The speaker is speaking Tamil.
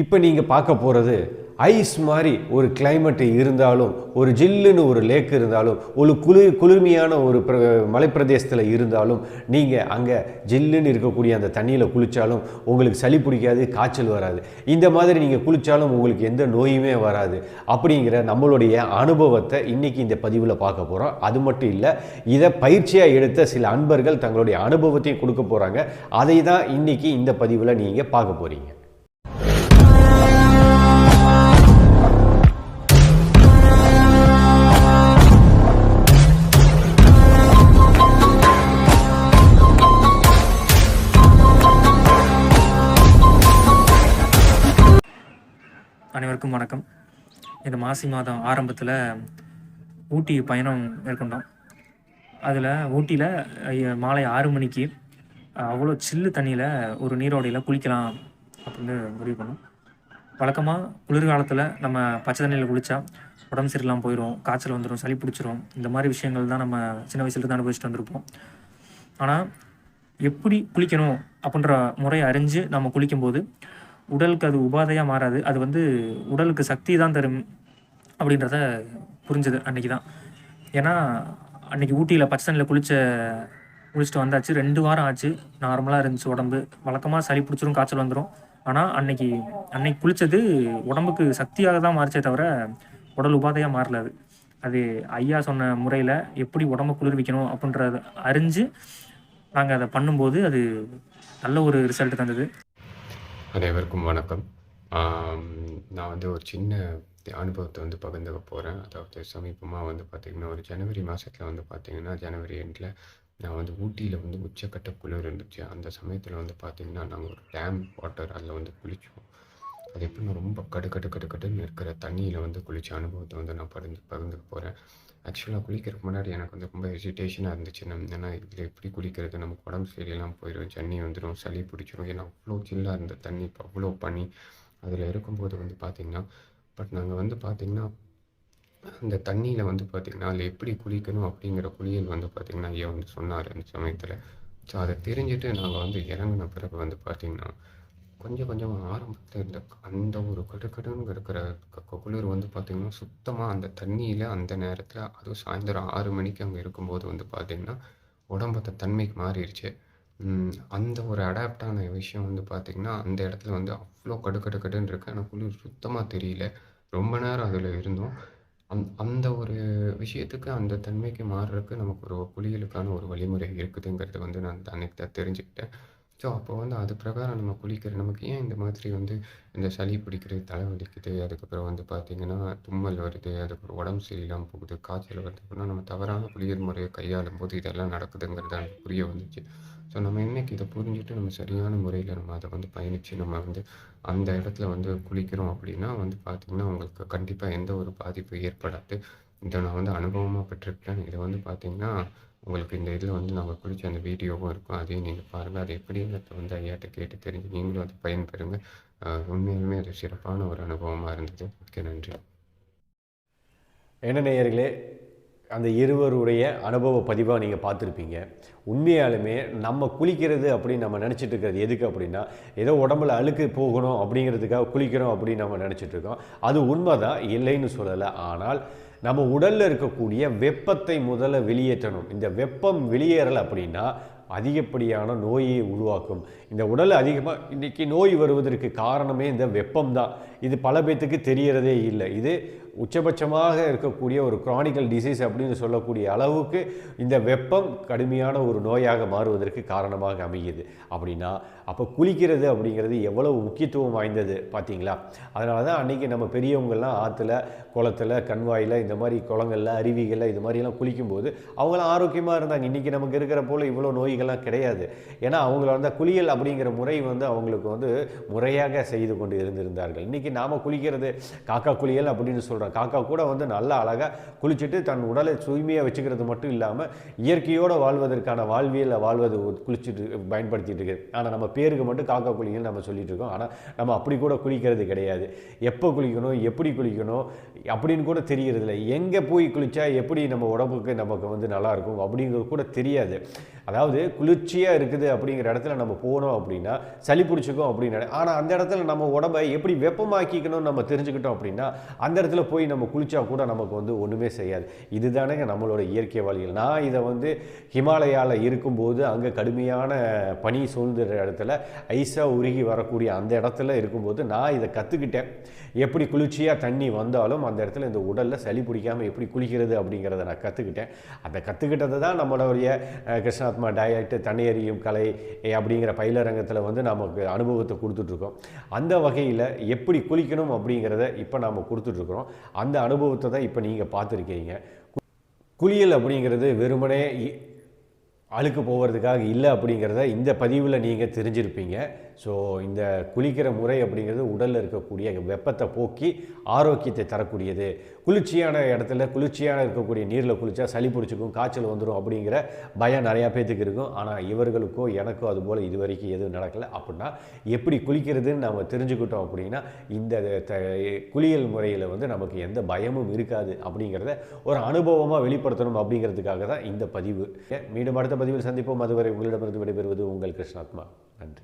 இப்போ நீங்கள் பார்க்க போகிறது ஐஸ் மாதிரி ஒரு கிளைமேட் இருந்தாலும் ஒரு ஜில்லுன்னு ஒரு லேக் இருந்தாலும் ஒரு குளிர் குளிர்மையான ஒரு பிர மலைப்பிரதேசத்தில் இருந்தாலும் நீங்கள் அங்கே ஜில்லுன்னு இருக்கக்கூடிய அந்த தண்ணியில் குளித்தாலும் உங்களுக்கு சளி பிடிக்காது காய்ச்சல் வராது. இந்த மாதிரி நீங்கள் குளித்தாலும் உங்களுக்கு எந்த நோயுமே வராது. அப்படிங்கிற நம்மளுடைய அனுபவத்தை இன்றைக்கி இந்த பதிவில் பார்க்க போகிறோம் அது மட்டும் இல்லை இதை பயிற்சியாக எடுத்த சில அன்பர்கள் தங்களுடைய அனுபவத்தையும் கொடுக்க போகிறாங்க அதை தான் இன்றைக்கி இந்த பதிவில் நீங்கள் பார்க்க போகிறீங்க எல்லாருக்கும் வணக்கம். இந்த மாசி மாதம் ஆரம்பத்தில் ஊட்டி பயணம் மேற்கொண்டோம். அதில் ஊட்டியில் மாலை ஆறு மணிக்கு அவ்வளோ சில்லு தண்ணியில் ஒரு நீரோடையில் குளிக்கலாம் அப்படின்னு முடிவு பண்ணோம். வழக்கமாக குளிர்காலத்தில் நம்ம பச்சை தண்ணியில் குளித்தா உடம்பு சரியில்லாமல் போயிடும் காய்ச்சல் வந்துடும் சளி பிடிச்சிரும். இந்த மாதிரி விஷயங்கள் தான் நம்ம சின்ன வயசுலேருந்து அனுபவிச்சுட்டு வந்திருப்போம். ஆனால் எப்படி குளிக்கணும் அப்படின்ற முறையை அறிஞ்சு நம்ம குளிக்கும்போது உடலுக்கு அது உபாதையாக மாறாது. அது வந்து உடலுக்கு சக்தி தான் தரும் அப்படின்றத புரிஞ்சது அன்னைக்கு தான் ஏன்னா அன்னைக்கு ஊட்டியில் பச்சை தண்ணியில் குளிச்ச குளிச்சுட்டு வந்தாச்சு. ரெண்டு வாரம் ஆச்சு. நார்மலாக இருந்துச்சு உடம்பு. வழக்கமாக சளி பிடிச்சிரும் காய்ச்சல் வந்துடும் ஆனால் அன்னைக்கு அன்னைக்கு குளித்தது உடம்புக்கு சக்தியாக தான் மாறிச்சே தவிர உடல் உபாதையாக மாறல அது. அது ஐயா சொன்ன முறையில் எப்படி உடம்ப குளிர்விக்கணும் அப்படின்றத அறிஞ்சு நாங்கள் அதை பண்ணும்போது அது நல்ல ஒரு ரிசல்ட் தந்தது. அனைவருக்கும் வணக்கம். நான் வந்து ஒரு சின்ன அனுபவத்தை வந்து பகிர்ந்துக்க போகிறேன் அதாவது சமீபமாக வந்து பார்த்திங்கன்னா ஒரு ஜனவரி மாதத்தில் வந்து பார்த்திங்கன்னா ஜனவரி எண்டில் நான் வந்து ஊட்டியில் வந்து உச்சக்கட்ட குளிர் இருந்துச்சு. அந்த சமயத்தில் வந்து பார்த்திங்கன்னா நாங்கள் ஒரு டேம் வாட்டர் அதில் வந்து குளித்தோம் அது எப்படின்னா ரொம்ப கடு கடு கடு கடுன்னு இருக்கிற தண்ணியில் வந்து குளித்த அனுபவத்தை வந்து நான் பகிர்ந்து பகிர்ந்துக்க போகிறேன் ஆக்சுவலாக குளிக்கிறதுக்கு முன்னாடி எனக்கு வந்து ரொம்ப ஹெசிடேஷனாக இருந்துச்சு. நம்ம ஏன்னா இதில் எப்படி குளிக்கிறது? நமக்கு உடம்பு சரியெல்லாம் போயிடும் ஜன்னி வந்துடும் சளி பிடிச்சிரும். ஏன்னா அவ்வளோ சில்லாக இருந்த தண்ணி இப்போ அவ்வளோ பனி. அதில் இருக்கும்போது வந்து பார்த்திங்கன்னா பட் நாங்கள் வந்து பார்த்திங்கன்னா அந்த தண்ணியில் வந்து பார்த்திங்கன்னா அதில் எப்படி குளிக்கணும் அப்படிங்கிற குளியல் வந்து பார்த்திங்கன்னா ஐயா வந்து சொன்னார் அந்த சமயத்தில். ஸோ அதை தெரிஞ்சுட்டு நாங்கள் வந்து இறங்கின பிறகு வந்து பார்த்திங்கன்னா கொஞ்சம் கொஞ்சம் ஆரம்பத்தில் இருந்த அந்த ஒரு கடுக்கடுன்னு இருக்கிற க- குளிர் வந்து பார்த்திங்கன்னா சுத்தமாக அந்த தண்ணியில் அந்த நேரத்தில் அதுவும் சாயந்தரம் ஆறு மணிக்கு அங்கே இருக்கும்போது வந்து பார்த்திங்கன்னா உடம்பத்த தன்மைக்கு மாறிடுச்சு. அந்த ஒரு அடாப்டான விஷயம் வந்து பார்த்திங்கன்னா அந்த இடத்துல வந்து அவ்வளோ கடுக்கடுக்கடுன்னு இருக்குது ஆனால் குளிர் சுத்தமாக தெரியல. ரொம்ப நேரம் அதில் இருந்தோம். அந் அந்த ஒரு விஷயத்துக்கு அந்த தன்மைக்கு மாறுறதுக்கு நமக்கு ஒரு குளியலுக்கான ஒரு வழிமுறை இருக்குதுங்கிறது வந்து நான் அன்னைக்கு தான் தெரிஞ்சுக்கிட்டேன். ஸோ அப்போ வந்து அது பிரகாரம் நம்ம குளிக்கிற நமக்கு ஏன் இந்த மாதிரி வந்து இந்த சளி பிடிக்கிறது தலை வலிக்குது அதுக்கப்புறம் வந்து பார்த்திங்கன்னா தும்மல் வருது அதுக்கப்புறம் உடம்பு சரியில்லாமல் போகுது காய்ச்சல் வருது அப்படின்னா நம்ம தவறான குளியல் முறையை கையாளும் போது இதெல்லாம் நடக்குதுங்கிறது எனக்கு புரிய வந்துச்சு. ஸோ நம்ம என்னைக்கு இதை புரிஞ்சுட்டு நம்ம சரியான முறையில் நம்ம அதை வந்து பயணித்து நம்ம வந்து அந்த இடத்துல வந்து குளிக்கிறோம் அப்படின்னா வந்து பார்த்திங்கன்னா உங்களுக்கு கண்டிப்பாக எந்த ஒரு பாதிப்பும் ஏற்படாது. இதை நான் வந்து அனுபவமாக பெற்றிருக்கேன் இதை வந்து பார்த்திங்கன்னா உங்களுக்கு இந்த இதில் வந்து நம்ம குளிச்ச அந்த வீடியோவும் இருக்கும். அதையும் நீங்கள் பாருங்கள் அது எப்படிங்கிறத வந்து ஐயாட்ட கேட்டு தெரிஞ்சு நீங்களும் அதை பயன்பெறுங்க. உண்மையிலுமே உண்மையாலுமே அது சிறப்பான ஒரு அனுபவமாக இருந்தது. மிக்க நன்றி. என்ன நேயர்களே அந்த இருவருடைய அனுபவ பதிவாக நீங்கள் பார்த்துருப்பீங்க. உண்மையாலுமே நம்ம குளிக்கிறது அப்படின்னு நம்ம நினச்சிட்டு இருக்கிறது எதுக்கு அப்படின்னா ஏதோ உடம்புல அழுக்கு போகணும் அப்படிங்கிறதுக்காக குளிக்கிறோம் அப்படின்னு நம்ம நினச்சிட்டு இருக்கோம். அது உண்மைதான் இல்லைன்னு சொல்லலை. ஆனால் நம்ம உடலில் இருக்கக்கூடிய வெப்பத்தை முதல்ல வெளியேற்றணும். இந்த வெப்பம் வெளியேறலை அப்படின்னா அதிகப்படியான நோயை உருவாக்கும். இந்த உடல் அதிகமாக இன்றைக்கி நோய் வருவதற்கு காரணமே இந்த வெப்பம் தான் இது பல பேர்த்துக்கு தெரியறதே இல்லை. இது உச்சபட்சமாக இருக்கக்கூடிய ஒரு குரானிக்கல் டிசீஸ் அப்படின்னு சொல்லக்கூடிய அளவுக்கு இந்த வெப்பம் கடுமையான ஒரு நோயாக மாறுவதற்கு காரணமாக அமையுது. அப்படின்னா அப்போ குளிக்கிறது அப்படிங்கிறது எவ்வளவு முக்கியத்துவம் வாய்ந்தது பார்த்தீங்களா? அதனால தான் அன்றைக்கி நம்ம பெரியவங்கள்லாம் ஆற்றுல குளத்துல கண்வாயில் இந்த மாதிரி குளங்கள்ல அருவிகளில் இது மாதிரிலாம் குளிக்கும்போது அவங்களாம் ஆரோக்கியமாக இருந்தாங்க. இன்றைக்கி நமக்கு இருக்கிற போல் இவ்வளோ நோய்கள்லாம் கிடையாது. ஏன்னா அவங்கள வந்து குளியல் அப்படிங்கிற முறை வந்து அவங்களுக்கு வந்து முறையாக செய்து கொண்டு இருந்திருந்தார்கள். இன்றைக்கி நாம் குளிக்கிறது காக்கா குளியல் அப்படின்னு சொல்கிறாங்க காக்கா கூட வந்து நல்லா அழகாக குளிச்சுட்டு தன் உடலை தூய்மையாக வச்சுக்கிறது மட்டும் இல்லாமல் இயற்கையோடு வாழ்வதற்கான வாழ்வியலில் வாழ்வது குளிச்சுட்டு பயன்படுத்திட்டு இருக்குது ஆனால் நம்ம பேருக்கு மட்டும் காக்கா குளிங்கன்னு நம்ம சொல்லிட்டு இருக்கோம். ஆனால் நம்ம அப்படி கூட குளிக்கிறது கிடையாது. எப்போ குளிக்கணும் எப்படி குளிக்கணும் அப்படின்னு கூட தெரியறதில்ல. எங்கே போய் குளித்தா எப்படி நம்ம உடம்புக்கு நமக்கு வந்து நல்லாயிருக்கும் அப்படிங்கிறது கூட தெரியாது. அதாவது குளிர்ச்சியாக இருக்குது அப்படிங்கிற இடத்துல நம்ம போனோம் அப்படின்னா சளி பிடிச்சிக்கும் அப்படின்னு ஆனால் அந்த இடத்துல நம்ம உடம்பை எப்படி வெப்பமாக்கிக்கணும்னு நம்ம தெரிஞ்சுக்கிட்டோம் அப்படின்னா அந்த இடத்துல போய் நம்ம குளிச்சா கூட நமக்கு வந்து ஒன்றுமே செய்யாது. இதுதானேங்க நம்மளோட இயற்கை வழிகள் நான் இதை வந்து ஹிமாலயாவில் இருக்கும்போது அங்கே கடுமையான பனி சூழ்ந்துற இடத்துல ஐஸாக உருகி வரக்கூடிய அந்த இடத்துல இருக்கும்போது நான் இதை கற்றுக்கிட்டேன் எப்படி குளிர்ச்சியாக தண்ணி வந்தாலும் அந்த இடத்துல இந்த உடலில் சளி பிடிக்காமல் எப்படி குளிக்கிறது அப்படிங்கிறத நான் கற்றுக்கிட்டேன் அதை கற்றுக்கிட்டது தான் நம்மளுடைய கிருஷ்ணா ஆத்மா டயட் தண்ணீரியும் கலை அப்படிங்கிற பயிலரங்கத்தில் வந்து நமக்கு அனுபவத்தை கொடுத்துட்ருக்கோம். அந்த வகையில் எப்படி குளிக்கணும் அப்படிங்கிறத இப்போ நாம் கொடுத்துட்ருக்குறோம். அந்த அனுபவத்தை தான் இப்போ நீங்கள் பார்த்துருக்கீங்க. குளியல் அப்படிங்கிறது வெறுமனே இ- அழுக்கு போகிறதுக்காக இல்லை அப்படிங்கிறத இந்த பதிவில் நீங்கள் தெரிஞ்சிருப்பீங்க. ஸோ இந்த குளிக்கிற முறை அப்படிங்கிறது உடலில் இருக்கக்கூடிய வெப்பத்தை போக்கி ஆரோக்கியத்தை தரக்கூடியது. குளிர்ச்சியான இடத்துல குளிர்ச்சியான இருக்கக்கூடிய நீரில் குளித்தா சளி பிடிச்சிக்கும் காய்ச்சல் வந்துடும் அப்படிங்கிற பயம் நிறையா பேத்துக்கு இருக்கும். ஆனால் இவர்களுக்கோ எனக்கோ அதுபோல் இது வரைக்கும் எதுவும் நடக்கலை. அப்படின்னா எப்படி குளிக்கிறதுன்னு நம்ம தெரிஞ்சுக்கிட்டோம் அப்படின்னா இந்த த- குளியல் முறையில் வந்து நமக்கு எந்த பயமும் இருக்காது அப்படிங்கிறத ஒரு அனுபவமாக வெளிப்படுத்தணும் அப்படிங்கிறதுக்காக தான் இந்த பதிவு. மீண்டும் அடுத்த பதிவில் சந்திப்போம். அதுவரை உங்களிடமிருந்து விடைபெறுவது உங்கள் கிருஷ்ணாத்மா. நன்றி.